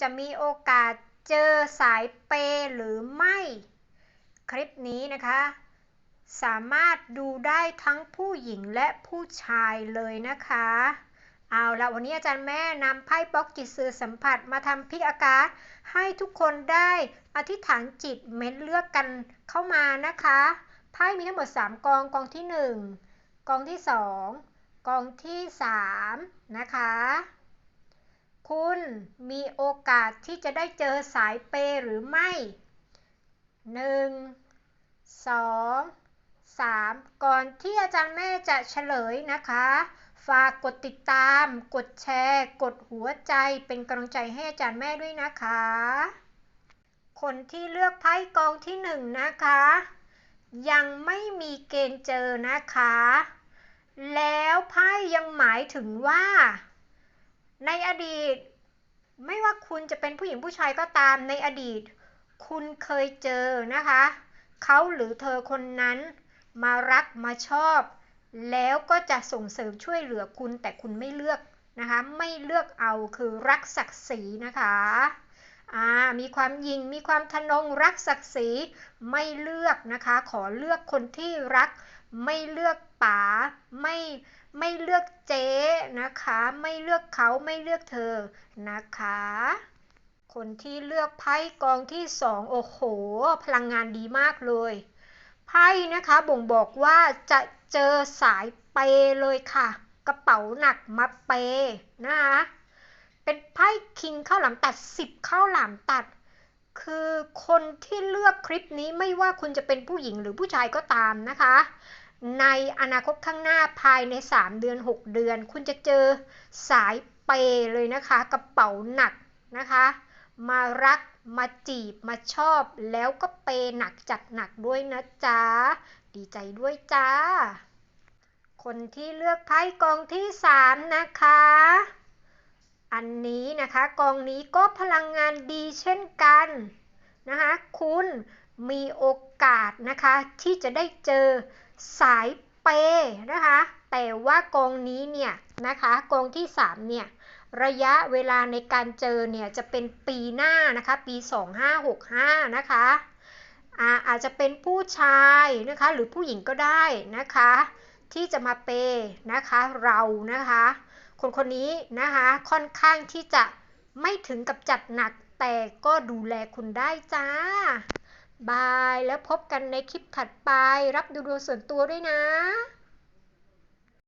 จะมีโอกาสเจอสายเปย์หรือไม่ คลิปนี้นะคะ สามารถดูได้ทั้งผู้หญิงและผู้ชายเลยนะคะ เอาละวันนี้อาจารย์แม่นำไพ่บล็อกจิตสื่อสัมผัสมาทำพิกอากาศ ให้ทุกคนได้อธิษฐานจิตเม้นเลือกกันเข้ามานะคะไพ่มีทั้งหมด 3 กองกองที่ 1 กองที่ 2 กองที่ 3 นะคะ คุณมีโอกาสที่จะได้เจอสายเปย์หรือไม่ 1 2 3 ก่อนที่อาจารย์แม่จะเฉลยนะคะ ฝากกดติดตาม กดแชร์ กดหัวใจเป็นกำลังใจให้อาจารย์แม่ด้วยนะคะ คนที่เลือกไพ่กองที่หนึ่งนะคะ ยังไม่มีเกณฑ์เจอนะคะ แล้วไพ่ยังหมายถึงว่า ในอดีต ไม่ว่าคุณจะเป็นผู้หญิงผู้ชายก็ตามในอดีต คุณเคยเจอนะคะ เขาหรือเธอคนนั้นมารักมาชอบ แล้วก็จะส่งเสริมช่วยเหลือคุณแต่คุณไม่เลือกนะคะ ไม่เลือกเอาคือรักศักดิ์ศรีนะคะ อ่ามีความยิงมีความทนงรักศักดิ์ศรีไม่เลือกนะคะ ขอเลือกคนที่รัก ไม่เลือกป๋าไม่ไม่เลือกเจ๊นะคะ ไม่เลือกเขาไม่เลือกเธอนะคะ คนที่เลือกไพ่กองที่สองโอ้โห พลังงานดีมากเลยไพ่นะคะบ่งบอกว่าจะเจอสายเปเลยค่ะ กระเป๋าหนักมาเปนะคะ ไพ่คิงข้าวหลามตัด 10ข้าวหลามตัด คือคนที่เลือกคลิปนี้ไม่ว่าคุณจะเป็นผู้หญิงหรือผู้ชายก็ตามนะคะ ในอนาคตข้างหน้าภายใน 3 เดือน 6 เดือน คุณจะเจอสายเปเลยนะคะกระเป๋าหนักนะคะ มารักมาจีบมาชอบแล้วก็เปหนักจัดหนักด้วยนะจ๊ะ ดีใจด้วยจ้า คนที่เลือกไพ่กองที่ 3 นะคะ อันนี้นะคะกองนี้ก็พลังงานดีเช่นกันนะคะคุณมีโอกาสนะคะที่จะได้เจอสายเปนะคะแต่ว่ากองนี้เนี่ยนะคะกองที่ 3 เนี่ยระยะเวลาในการเจอเนี่ยจะเป็นปีหน้านะคะปี 2565 นะคะอาอาจจะเป็นผู้ชายนะคะหรือผู้หญิงก็ได้นะคะที่จะมาเปนะคะเรานะคะ คนคนนี้นะคะค่อนข้างที่จะไม่ถึงกับจัดหนักแต่ก็ดูแลคุณได้จ้า บายแล้วพบกันในคลิปถัดไป รับดูดวงส่วนตัวด้วยนะ